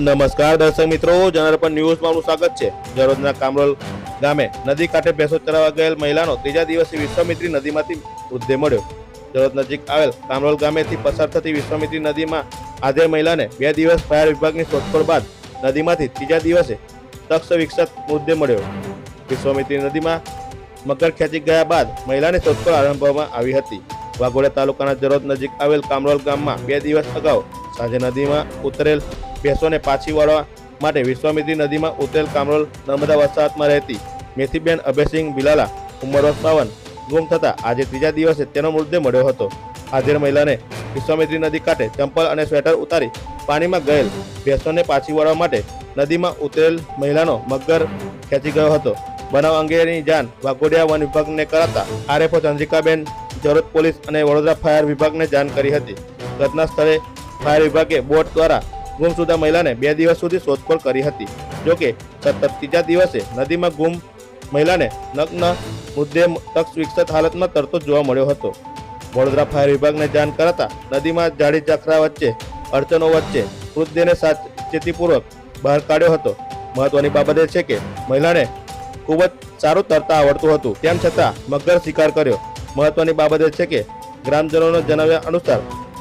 નમસ્કાર દર્શક મિત્રો જનરપન ન્યૂઝમાં આપનું સ્વાગત છે. જરોદના કામરોલ ગામે નદી કાંઠે ભેંસો ચરાવવા ગયેલ મહિલાનો ત્રીજા દિવસે વિશ્વામિત્રી નદીમાંથી મૃતદેહ મળ્યો. જરોદ નજીક આવેલ કામરોલ ગામેથી પસાર થતી વિશ્વામિત્રી નદીમાં આજે મહિલાને બે દિવસ ફાયર વિભાગની શોધખોળ બાદ નદીમાંથી ત્રીજા દિવસે તક્ષ વિકસત મૃતદેહ મળ્યો. વિશ્વામિત્રી નદીમાં મગર ખેંચી ગયા બાદ મહિલાની શોધખોળ આરંભવામાં આવી હતી. વાઘોડિયા તાલુકાના જરોદ નજીક આવેલ કામરોલ ગામમાં બે દિવસ અગાઉ સાંજે નદીમાં ઉતરેલ ભેંસોને પાછી વાળવા માટે વિશ્વામિત્રી નદીમાં ઉતરેલ કામરોલ નર્મદા વસાહતમાં રહેતી મેથીબેન અભયસિંહ બિલાલા ઉંમર બાવન ગુમ થતા આજે ત્રીજા દિવસે તેનો મૃતદેહ મળ્યો હતો. હાજર મહિલાને વિશ્વામિત્રી નદી કાંઠે ચંપલ અને સ્વેટર ઉતારી પાણીમાં ગયેલ ભેંસોને પાછી વાળવા માટે નદીમાં ઉતરેલ મહિલાનો મગર ખેંચી ગયો હતો. બનાવ અંગેની જાણ વાઘોડિયા વન વિભાગને કરાતા આરએફઓ ચંદ્રિકાબેન, જરોદ પોલીસ અને વડોદરા ફાયર વિભાગને જાણ કરી હતી. ઘટના સ્થળે ફાયર વિભાગે બોટ દ્વારા ગુમસુદા મહિલાને બે દિવસ સુધી શોધખોળ કરી હતી. જોકે સતત ત્રીજા દિવસે નદીમાં ગુમ મહિલાને નગ્ન મુદ્દે તક્ષ વિકસત હાલતમાં તરતો જોવા મળ્યો હતો. વડોદરા ફાયર વિભાગને જાણ કરાતા નદીમાં જાડી ઝાખરા વચ્ચે, અડચણો વચ્ચે મૃતદેહને સાચેતીપૂર્વક બહાર કાઢ્યો હતો. મહત્વની બાબત એ છે કે, મહિલાને ખૂબ જ સારું તરતા આવડતું હતું. તેમ છતાં મગર શિકાર કર્યો. મહત્વની બાબત એ છે કે, ગ્રામજનોના જણાવ્યા અનુસાર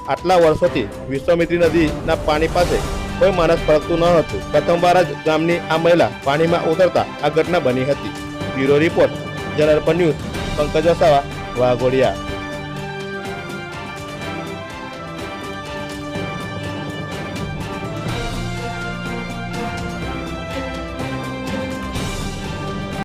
આટલા વર્ષોથી વિશ્વામિત્રી નદીના પાણી પાસે કોઈ માણસ ફરકતું ન હતું. પ્રથમવાર જ ગામની આ મહિલા પાણીમાં ઉતરતા આ ઘટના બની હતી. બ્યુરો રિપોર્ટ જનરપન ન્યૂઝ, પંકજ વસાવા, વાઘોડિયા.